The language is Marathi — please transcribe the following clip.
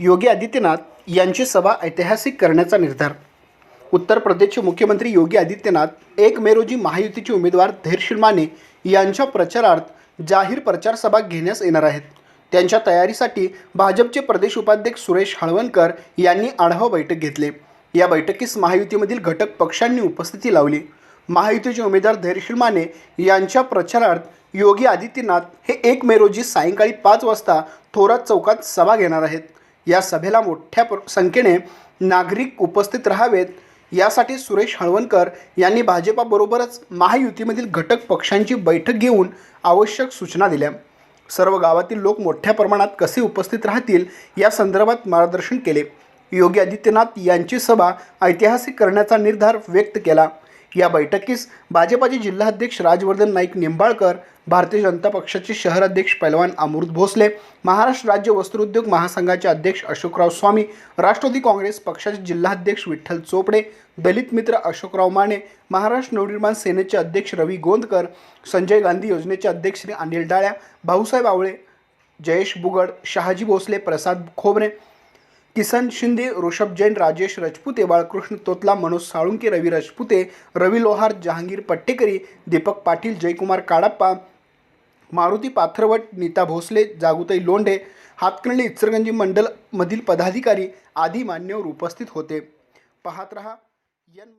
योगी आदित्यनाथ यांची सभा ऐतिहासिक करण्याचा निर्धार. उत्तर प्रदेशचे मुख्यमंत्री योगी आदित्यनाथ एक मे रोजी महायुतीचे उमेदवार धैर्यशील माने यांच्या प्रचारार्थ जाहीर प्रचार सभा घेण्यास येणार आहेत. त्यांच्या तयारीसाठी भाजपचे प्रदेश उपाध्यक्ष सुरेश हळवणकर यांनी आढावा बैठक घेतली. या बैठकीस महायुतीमधील घटक पक्षांनी उपस्थिती लावली. महायुतीचे उमेदवार धैर्यशील माने यांच्या प्रचारार्थ योगी आदित्यनाथ हे एक मे रोजी सायंकाळी पाच वाजता थोरात चौकात सभा घेणार आहेत. या सभेला मोठ्या प्र- संख्येने नागरिक उपस्थित राहावेत. यासाठी सुरेश हळवणकर यांनी भाजपाबरोबरच महायुतीमधील घटक पक्षांची बैठक घेऊन आवश्यक सूचना दिल्या. सर्व गावातील लोक मोठ्या प्रमाणात कसे उपस्थित राहतील या संदर्भात मार्गदर्शन केले. योगी आदित्यनाथ यांची सभा ऐतिहासिक करण्याचा निर्धार व्यक्त केला. या बैठकीस भाजपाचे जिल्हाध्यक्ष राजवर्धन नाईक निंबाळकर भारतीय जनता पक्षाचे शहर अध्यक्ष पैलवान अमृत भोसले महाराष्ट्र राज्य वस्त्रोद्योग महासंघाचे अध्यक्ष अशोकराव स्वामी राष्ट्रवादी काँग्रेस पक्षाचे जिल्हाध्यक्ष विठ्ठल चोपडे दलित मित्र अशोकराव माने महाराष्ट्र नवनिर्माण सेनेचे अध्यक्ष रवी गोंदकर संजय गांधी योजनेचे अध्यक्ष श्री अनिल डाळ्या भाऊसाहेब आवळे जयेश बुगड शहाजी भोसले प्रसाद खोबरे किसन शिंदे ऋषभ जैन राजेश रजपुते बाळकृष्ण तोतला मनोज साळुंके रवी राजपुते रवी लोहार जहांगीर पट्टेकरी दीपक पाटील जयकुमार काडाप्पा मारुती पाथरवट नीता भोसले जागुताई लोंढे हातकणली इचरगंजी मंडलमधील पदाधिकारी आदी मान्यवर उपस्थित होते. पाहत रहा यन